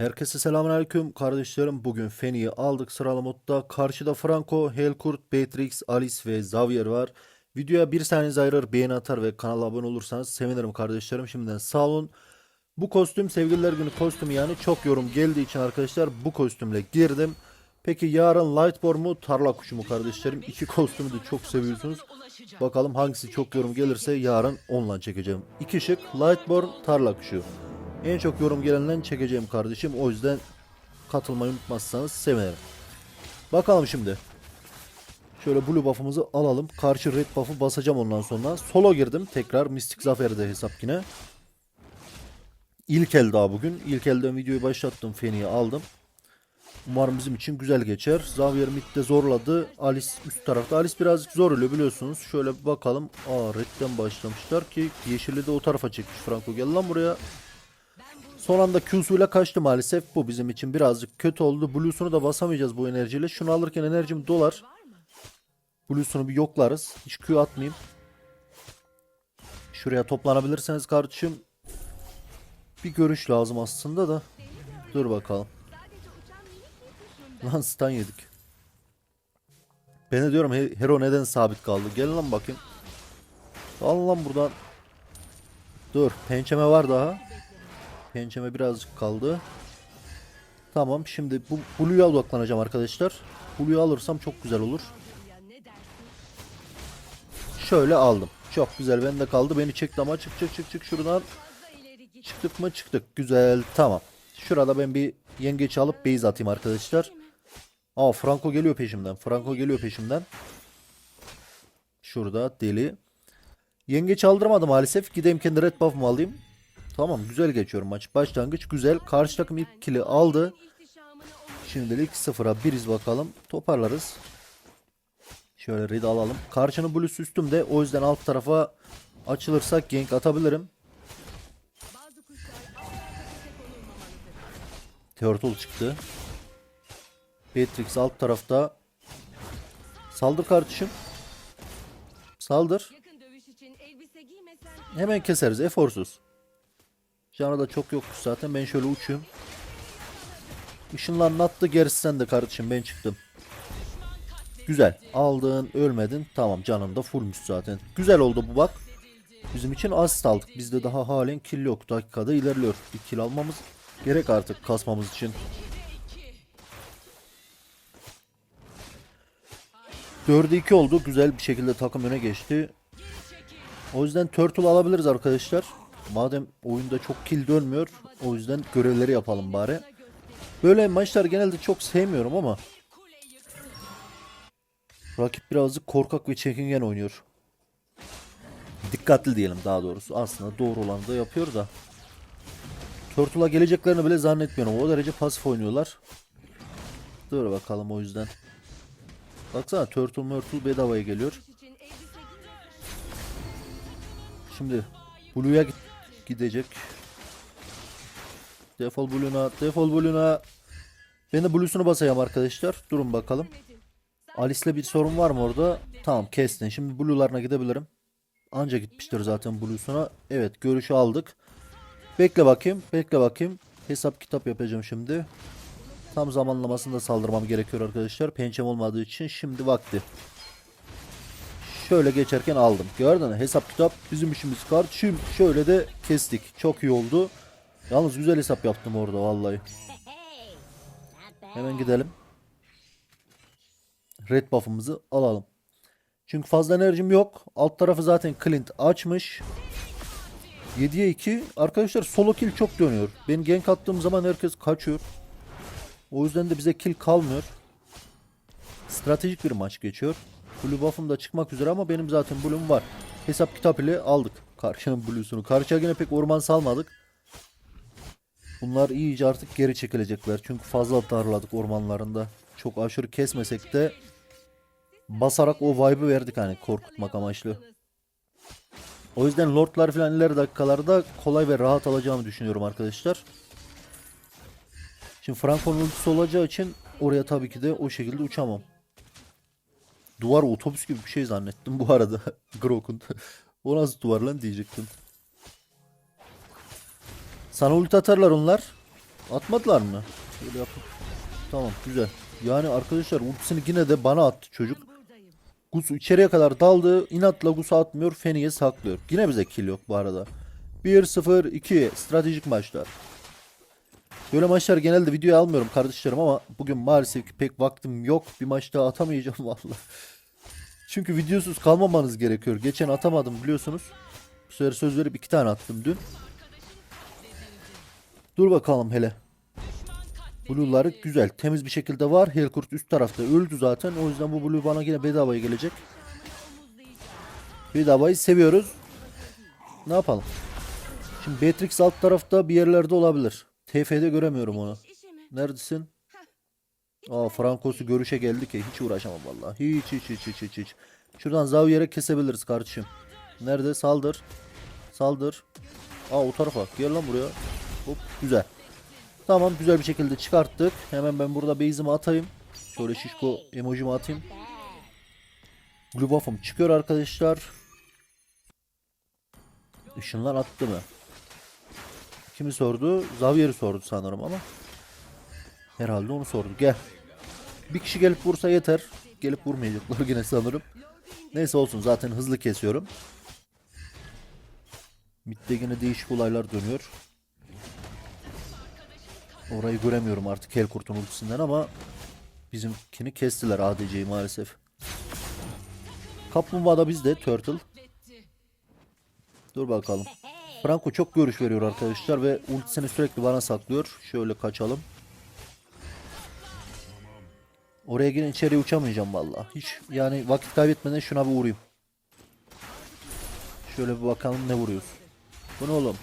Herkese selamünaleyküm kardeşlerim. Bugün Feni'yi aldık sıralı. Karşıda Franco, Helkurt, Beatrix, Alice ve Xavier var. Videoya bir saniyenizi ayırır, beğeni atar ve kanala abone olursanız sevinirim kardeşlerim. Şimdiden sağ olun. Bu kostüm sevgililer günü kostümü yani çok yorum geldiği için arkadaşlar bu kostümle girdim. Peki yarın Lightborn mu tarla kuşu mu kardeşlerim? İki kostümü de çok seviyorsunuz. Bakalım hangisi çok yorum gelirse yarın onunla çekeceğim. İki şık Lightborn tarla kuşu. En çok yorum gelenden çekeceğim kardeşim. O yüzden katılmayı unutmazsanız sevinirim. Bakalım şimdi. Şöyle blue buff'ımızı alalım. Karşı red buff'ı basacağım ondan sonra. Solo girdim. Tekrar Mystic Zafer'de hesap yine. İlk el daha bugün. İlk elden videoyu başlattım. Feni'yi aldım. Umarım bizim için güzel geçer. Xavier midde zorladı. Alice üst tarafta. Alice birazcık zor ölüyor biliyorsunuz. Şöyle bir bakalım. Aa redden başlamışlar ki yeşili de o tarafa çekmiş Franco. Gel lan buraya. Son anda Q'suyla kaçtı maalesef. Bu bizim için birazcık kötü oldu. Blue'sunu da basamayacağız bu enerjiyle. Şunu alırken enerjim dolar. Blue'sunu bir yoklarız. Hiç Q atmayayım. Şuraya toplanabilirseniz kardeşim. Bir görüş lazım aslında da. Dur bakalım. Lan stun yedik. Ben de diyorum He- Hero neden sabit kaldı? Gelin lan bakayım. Al lan buradan. Dur pençeme var daha. Pençeme birazcık kaldı. Tamam şimdi bu Blue'ya odaklanacağım arkadaşlar. Blue'yu alırsam çok güzel olur. Şöyle aldım. Çok güzel bende kaldı. Beni çekti ama çık çık çık çık şuradan. Çıktık mı çıktık. Güzel tamam. Şurada ben bir yengeç alıp base atayım arkadaşlar. Aa Franco geliyor peşimden. Franco geliyor peşimden. Şurada deli. Yengeç aldırmadı maalesef. Gideyim kendi red buff'ımı alayım. Tamam güzel geçiyorum maç. Başlangıç güzel. Karşı takım ilk kili aldı. Şimdilik sıfıra biriz bakalım. Toparlarız. Şöyle red alalım. Karşının blues üstümde. O yüzden alt tarafa açılırsak gank atabilirim. Turtle çıktı. Beatrix alt tarafta. Saldır kardeşim. Saldır. Hemen keseriz eforsuz. Canı da çok yokmuş zaten. Ben şöyle uçayım. Işınlanma attı gerisi sen de kardeşim ben çıktım. Güzel. Aldın ölmedin. Tamam canın da fullmüş zaten. Güzel oldu bu bak. Bizim için asist aldık. Bizde daha halen kill yok. Dakikada ilerliyor. Bir kill almamız gerek artık kasmamız için. Dörde 2 oldu. Güzel bir şekilde takım öne geçti. O yüzden turtle alabiliriz arkadaşlar. Madem oyunda çok kill dönmüyor. O yüzden görevleri yapalım bari. Böyle maçlar genelde çok sevmiyorum ama rakip birazcık korkak ve çekingen oynuyor. Dikkatli diyelim daha doğrusu. Aslında doğru olanı da yapıyor da. Turtle'a geleceklerini bile zannetmiyorum. O derece pasif oynuyorlar. Dur bakalım o yüzden. Baksana Turtle Murtle bedavaya geliyor. Şimdi Blue'ya git- gidecek. Defol Blue'na, defol Blue'na. Ben de Blue'sunu basayım arkadaşlar. Durun bakalım. Alice'le bir sorun var mı orada? Tamam kestin. Şimdi Blue'larına gidebilirim. Anca gitmiştir zaten Blue'suna. Evet görüşü aldık. Bekle bakayım. Bekle bakayım. Hesap kitap yapacağım şimdi. Tam zamanlamasında saldırmam gerekiyor arkadaşlar. Pençem olmadığı için şimdi vakti. Şöyle geçerken aldım. Gördün mü? Hesap kitap bizim işimiz kardeşim. Şöyle de kestik. Çok iyi oldu. Yalnız güzel hesap yaptım orada vallahi. Hemen gidelim. Red buff'ımızı alalım. Çünkü fazla enerjim yok. Alt tarafı zaten Clint açmış. 7'ye 2. Arkadaşlar solo kill çok dönüyor. Ben gank attığım zaman herkes kaçıyor. O yüzden de bize kill kalmıyor. Stratejik bir maç geçiyor. Blue buff'ım da çıkmak üzere ama benim zaten blue'um var. Hesap kitap ile aldık. Karşının blue'sunu. Karşıya yine pek orman salmadık. Bunlar iyice artık geri çekilecekler. Çünkü fazla darladık ormanlarında. Çok aşırı kesmesek de basarak o vibe'ı verdik hani korkutmak amaçlı. O yüzden lordlar falan ileri dakikalarda kolay ve rahat alacağımı düşünüyorum arkadaşlar. Şimdi Franco'nun ultisi olacağı için oraya tabii ki de o şekilde uçamam. Duvar otobüs gibi bir şey zannettim bu arada. Grok'un. o nasıl duvar lan diyecektim. Sana ulti atarlar onlar. Atmadılar mı? Böyle yapıp. Tamam güzel. Yani arkadaşlar ultisini yine de bana attı çocuk. Gus içeriye kadar daldı. İnatla Gus'u atmıyor. Feni'ye saklıyor. Yine bize kill yok bu arada. 1-0-2 stratejik maçlar. Böyle maçlar genelde videoya almıyorum kardeşlerim ama bugün maalesef ki pek vaktim yok. Bir maç daha atamayacağım vallahi. Çünkü videosuz kalmamanız gerekiyor. Geçen atamadım biliyorsunuz. Bu sefer söz verip iki tane attım dün. Dur bakalım hele. Blue'ları güzel. Temiz bir şekilde var. Helkurt üst tarafta öldü zaten. O yüzden bu Blue bana yine bedavaya gelecek. Bedavayı seviyoruz. Ne yapalım? Şimdi Beatrix alt tarafta bir yerlerde olabilir. TF'de göremiyorum onu. Neredesin? Aa Frankos'u görüşe geldi ki hiç uğraşamam vallahi. Hiç hiç hiç hiç hiç hiç. Şuradan Zavier'e kesebiliriz kardeşim. Nerede? Saldır. Saldır. Aa o tarafa. Gel lan buraya. Hop güzel. Tamam güzel bir şekilde çıkarttık. Hemen ben burada base'imi atayım. Şöyle şişko emojimi atayım. Blue buff'ım çıkıyor arkadaşlar. Işınlar attı mı? Kimi sordu? Zavier'i sordu sanırım ama. Herhalde onu sordu. Gel. Bir kişi gelip vursa yeter. Gelip vurmayacaklar yine sanırım. Neyse olsun zaten hızlı kesiyorum. Mid'de yine değişik olaylar dönüyor. Orayı göremiyorum artık Helkurt'un ultisinden ama bizimkini kestiler ADC'yi maalesef. Kaplumbağa da bizde Turtle. Dur bakalım. Franco çok görüş veriyor arkadaşlar ve ultisini sürekli bana saklıyor. Şöyle kaçalım. Oraya yine içeriye uçamayacağım vallahi. Hiç yani vakit kaybetmeden şuna bir vurayım. Şöyle bir bakalım ne vuruyoruz. Bu ne oğlum?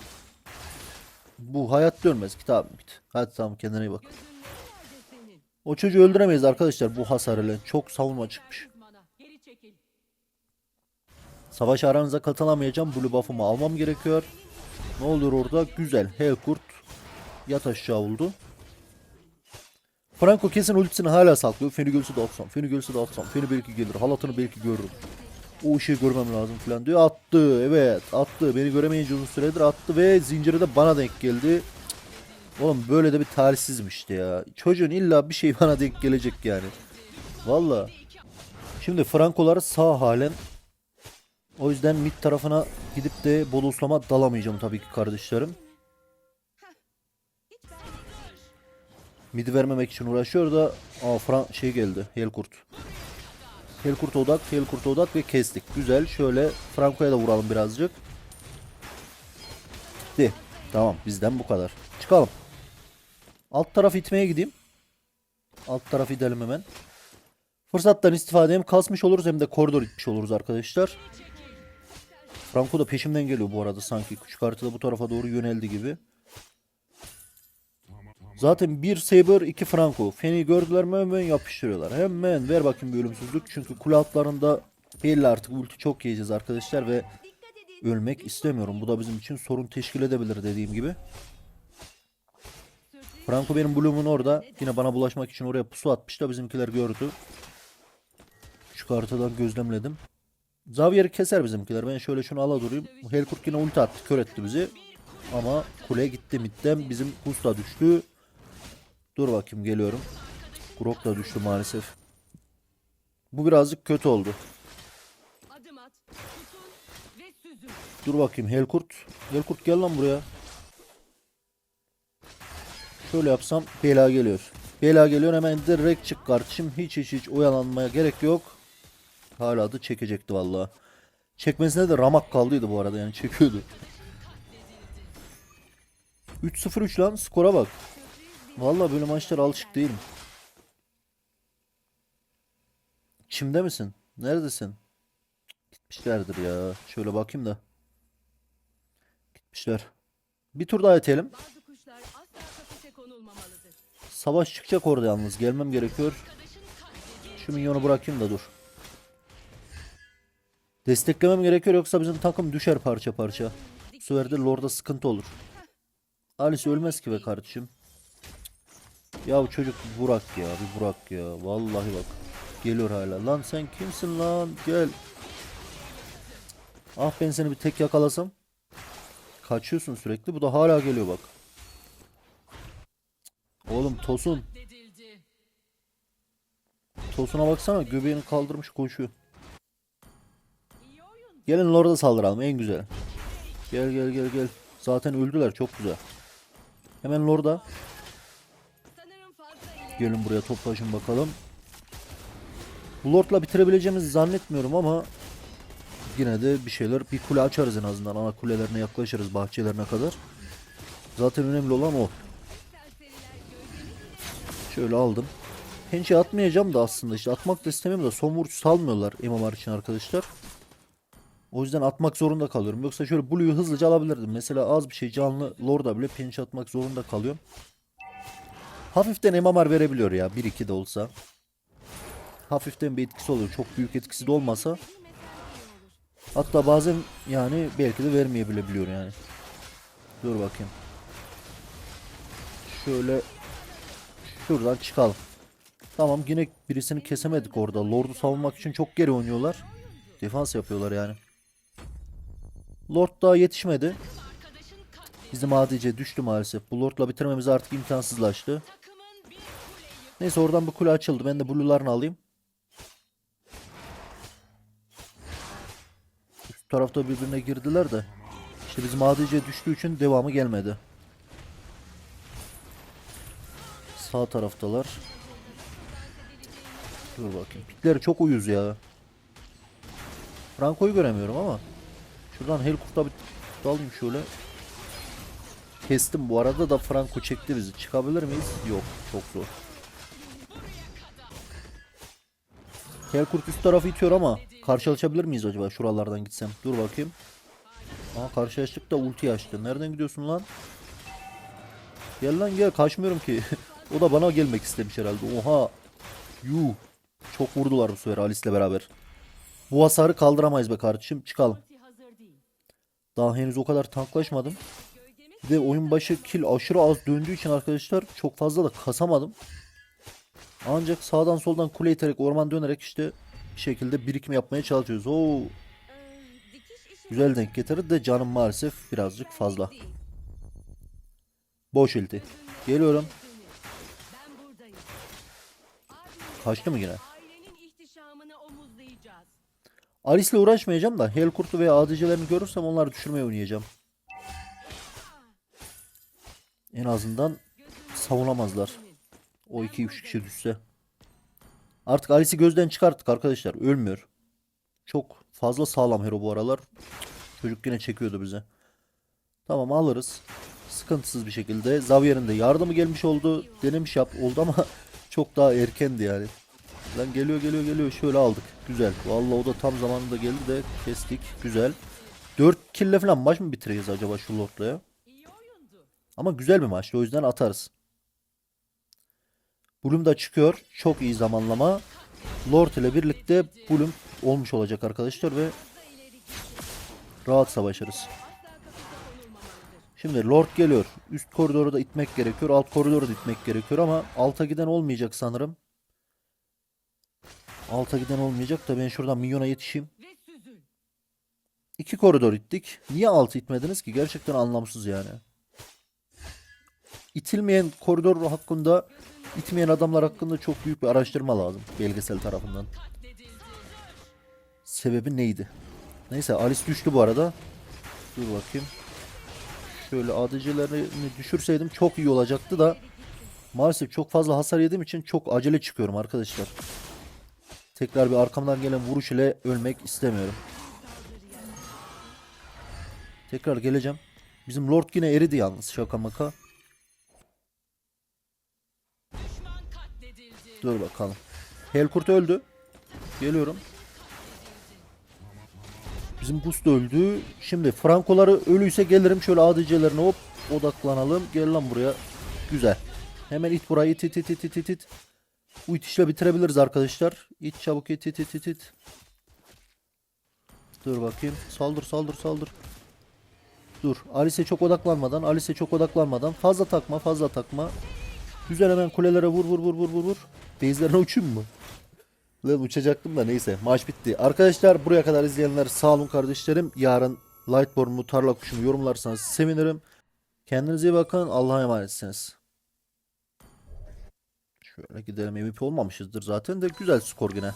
Bu hayat dönmez kitabım git. Hadi tamam kendine iyi bak. O çocuğu öldüremeyiz arkadaşlar bu hasar ile. Çok savunma çıkmış. Savaş aranıza katılamayacağım. Blue buff'ımı almam gerekiyor. Ne olur orada? Güzel. Helkurt yat aşağı oldu. Franco kesin ultisini hala saklıyor. Feni gelse de atsam. Feni gelse de atsam. Feni belki gelir. Halatını belki görürüm. O ışığı görmem lazım falan diyor. Attı. Evet attı. Beni göremeyince uzun süredir attı ve zinciri de bana denk geldi. Oğlum böyle de bir talihsizmiş işte ya. Çocuğun illa bir şey bana denk gelecek yani. Valla. Şimdi Frankolar sağ halen o yüzden mid tarafına gidip de bodoslama dalamayacağım tabii ki kardeşlerim. Midi vermemek için uğraşıyor da aa şey geldi. Helkurt. Helkurt odak, Helkurt odak ve kestik. Güzel. Şöyle Franco'ya da vuralım birazcık. Gitti. Tamam bizden bu kadar. Çıkalım. Alt taraf itmeye gideyim. Alt taraf gidelim hemen. Fırsattan istifade hem kasmış oluruz hem de koridor itmiş oluruz arkadaşlar. Franco da peşimden geliyor bu arada sanki. Küçük haritada bu tarafa doğru yöneldi gibi. Zaten bir Saber, iki Franco. Feni gördüler mi hemen yapıştırıyorlar. Hemen ver bakayım bir ölümsüzlük. Çünkü kule altlarında belli artık ulti çok yiyeceğiz arkadaşlar ve ölmek istemiyorum. Bu da bizim için sorun teşkil edebilir dediğim gibi. Franco benim Bloom'un orada. Yine bana bulaşmak için oraya pusu atmış da bizimkiler gördü. Şu haritadan gözlemledim. Zavier'i keser bizimkiler. Ben şöyle şunu ala durayım. Helkurt yine ulti attı. Kör etti bizi. Ama kule gitti midden. Bizim Gusta düştü. Dur bakayım geliyorum. Grok da düştü maalesef. Bu birazcık kötü oldu. Dur bakayım Helkurt. Helkurt gel lan buraya. Şöyle yapsam bela geliyor. Bela geliyor hemen direkt çık kardeşim. Hiç hiç hiç oyalanmaya gerek yok. Hala da çekecekti vallahi. Çekmesine de ramak kaldıydı bu arada yani çekiyordu. 3-0-3 lan skora bak. Vallahi böyle maçlara alışık değilim. Çimde misin? Neredesin? Gitmişlerdir ya. Şöyle bakayım da. Gitmişler. Bir tur daha etelim. Savaş çıkacak orada yalnız. Gelmem gerekiyor. Şu minyonu bırakayım da dur. Desteklemem gerekiyor yoksa bizim takım düşer parça parça. Bu sefer Lord'a sıkıntı olur. Alice ölmez ki be kardeşim. Ya bu çocuk Burak ya bir Burak ya. Vallahi bak. Geliyor hala. Lan sen kimsin lan? Gel. Ah ben seni bir tek yakalasam. Kaçıyorsun sürekli. Bu da hala geliyor bak. Oğlum Tosun. Tosun'a baksana göbeğini kaldırmış koşuyor. Gelin Lord'a saldıralım en güzel. Gel gel gel gel. Zaten öldüler çok güzel. Hemen ileri. Gelin buraya toplaşın bakalım. Lord'la bitirebileceğimizi zannetmiyorum ama yine de bir şeyler bir kule açarız en azından. Ana kulelerine yaklaşırız bahçelerine kadar. Zaten önemli olan o. Şöyle aldım. Pençe atmayacağım da aslında işte atmak da istemiyorum da son vuruş salmıyorlar MMR için arkadaşlar. O yüzden atmak zorunda kalıyorum. Yoksa şöyle Blue'yu hızlıca alabilirdim. Mesela az bir şey canlı Lord'a bile pençe atmak zorunda kalıyorum. Hafiften MMR verebiliyor ya 1-2 de olsa. Hafiften bir etkisi oluyor. Çok büyük etkisi de olmasa. Hatta bazen yani belki de vermeyebilebiliyor yani. Dur bakayım. Şöyle şuradan çıkalım. Tamam yine birisini kesemedik orada. Lord'u savunmak için çok geri oynuyorlar. Defans yapıyorlar yani. Lord daha yetişmedi. Bizim ADC düştü maalesef. Bu Lord'la bitirmemiz artık imkansızlaştı. Neyse oradan bu kule açıldı. Ben de blue'larını alayım. Üst tarafta birbirine girdiler de. İşte bizim ADC düştüğü için devamı gelmedi. Sağ taraftalar. Dur bakayım. Pikleri çok uyuz ya. Franco'yu göremiyorum ama. Şuradan Hellkurt'a bir dalayım şöyle. Kestim bu arada da Franco çekti bizi. Çıkabilir miyiz? Yok. Çok zor. Hellkurt üst tarafı itiyor ama karşılaşabilir miyiz acaba şuralardan gitsem? Dur bakayım. Aa karşılaştık da ulti açtı. Nereden gidiyorsun lan? Gel lan gel kaçmıyorum ki. o da bana gelmek istemiş herhalde. Oha. Yuh. Çok vurdular bu sefer Alice'le beraber. Bu hasarı kaldıramayız be kardeşim. Çıkalım. Daha henüz o kadar tanklaşmadım. Bir de oyun başı kill aşırı az döndüğü için arkadaşlar çok fazla da kasamadım. Ancak sağdan soldan kule iterek orman dönerek işte bir şekilde birikim yapmaya çalışıyoruz. Oo, güzel denk getirdi de canım maalesef birazcık fazla. Boş ilti. Geliyorum. Kaçtı mı yine? Alice'le uğraşmayacağım da Hellkurt'u veya ADC'lerini görürsem onları düşürmeye oynayacağım. En azından savunamazlar. O 2-3 kişi düşse. Artık Alice'i gözden çıkarttık arkadaşlar. Ölmüyor. Çok fazla sağlam hero bu aralar. Çocuk yine çekiyordu bize. Tamam alırız. Sıkıntısız bir şekilde. Xavier'in de yardımı gelmiş oldu. Denemiş yap oldu ama çok daha erkendi yani. Lan geliyor geliyor geliyor. Şöyle aldık. Güzel. Vallahi o da tam zamanında geldi de kestik. Güzel. 4 kille falan maç mı bitireceğiz acaba şu Lord'la ya? Ama güzel bir maçtı o yüzden atarız. Bloom da çıkıyor. Çok iyi zamanlama. Lord ile birlikte Bloom olmuş olacak arkadaşlar ve rahat savaşırız. Şimdi Lord geliyor. Üst koridoru da itmek gerekiyor. Alt koridoru da itmek gerekiyor ama alta giden olmayacak sanırım. Alta giden olmayacak da ben şuradan minyona yetişeyim. İki koridor ittik. Niye altı itmediniz ki? Gerçekten anlamsız yani. İtilmeyen koridor hakkında, itmeyen adamlar hakkında çok büyük bir araştırma lazım belgesel tarafından. Sebebi neydi? Neyse Alice düştü bu arada. Dur bakayım. Şöyle ADC'lerini düşürseydim çok iyi olacaktı da maalesef çok fazla hasar yediğim için çok acele çıkıyorum arkadaşlar. Tekrar bir arkamdan gelen vuruş ile ölmek istemiyorum. Tekrar geleceğim. Bizim Lord yine eridi yalnız şaka maka. Dur bakalım. Hellkurt öldü. Geliyorum. Bizim Boost öldü. Şimdi Frankoları ölüyse gelirim. Şöyle ADC'lerine hop odaklanalım. Gel lan buraya. Güzel. Hemen it burayı it it it it it it it. Bu itişle bitirebiliriz arkadaşlar. İt çabuk it it it it it. Dur bakayım. Saldır saldır saldır. Dur. Alice'e çok odaklanmadan. Alice'e çok odaklanmadan. Fazla takma fazla takma. Güzel hemen kulelere vur vur vur vur vur vur. Base'lerine uçayım mı? Lan uçacaktım da neyse maç bitti. Arkadaşlar buraya kadar izleyenler sağ olun kardeşlerim. Yarın Lightborn mu tarla kuşu mu yorumlarsanız sevinirim. Kendinize iyi bakın. Allah'a emanetsiniz. Şöyle gidelim MVP olmamışızdır zaten de güzel skor yine.